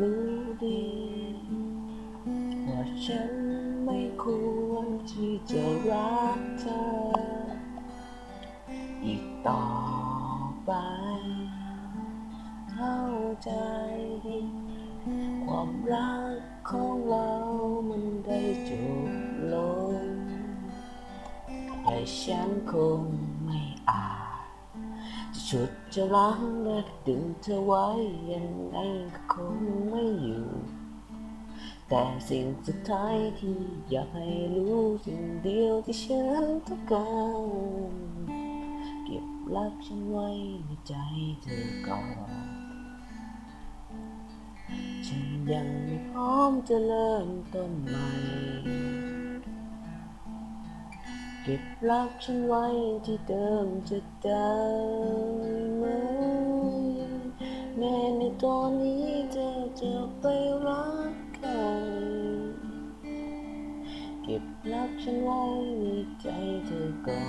รู้ดีว่าฉันไม่ควรที่จะรักเธอ อีกต่อไป เข้าใจดี ความรักของเรามันได้จบลงแต่ฉันคงไม่อาจ ฉุดจะรั้งและดึงเธอไว้ยังไงก็คงไม่อยู่ แต่สิ่งสุดท้ายที่อยากให้รู้สิ่งเดียวที่ฉันต้องการเก็บรักฉันไว้ในใจเธอก่อนฉันยังไม่พร้อมจะเริ่มต้นใหม่ เก็บรักฉันไว้ที่เดิมจะได้ไหม แม้ในตอนนี้เธอจะไปรักใคร เก็บรักฉันไว้ในใจเธอก่อ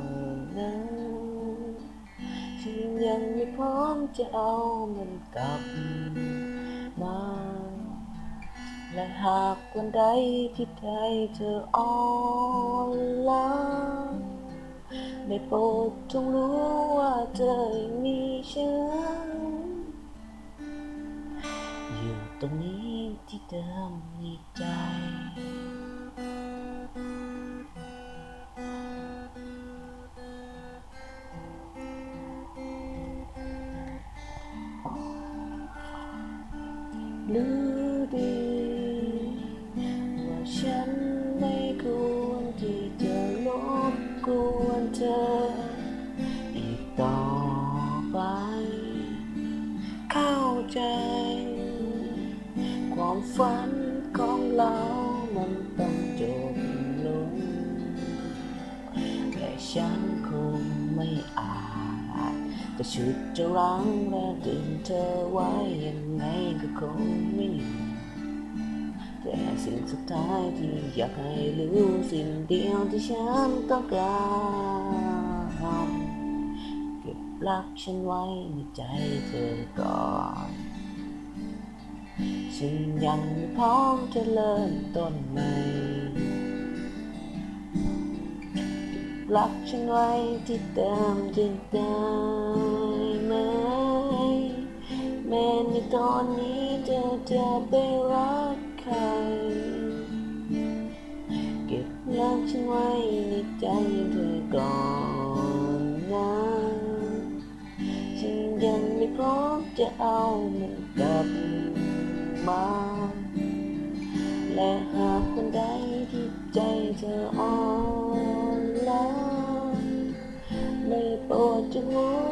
นนะฉันยังไม่พร้อมจะเอามันกลับมา และหากวันใดที่ใจเธออ่อนล้าได้โปรดจงรู้ว่าเธอยังมีฉัน อยู่ตรงนี้ที่เดิมในใจหรื ใจ ความฝันของเรามันต้องจบลงแต่ฉันคงไม่อาจจะชุดจะรั้งและดึงเธอไว้ยังไงก็คงไม่อยู่แต่สิ่งสุดท้ายที่อยากให้รู้สิ่งเดียวที่ฉันต้องการ รักฉันไว้ในใจเธอก่อน ฉันยังไม่พร้อมจะเริ่มต้นใหม่รักฉันไว้ที่เดิมจะได้ไหม แม้ในตอนนี้เธอจะไปรักใคร เก็บรักฉันไว้ในใจเธอก่อน พร้อมจะเอามันกลับมา และหากคนใดที่ใจเธออ่อนล้าไม่โปรดจง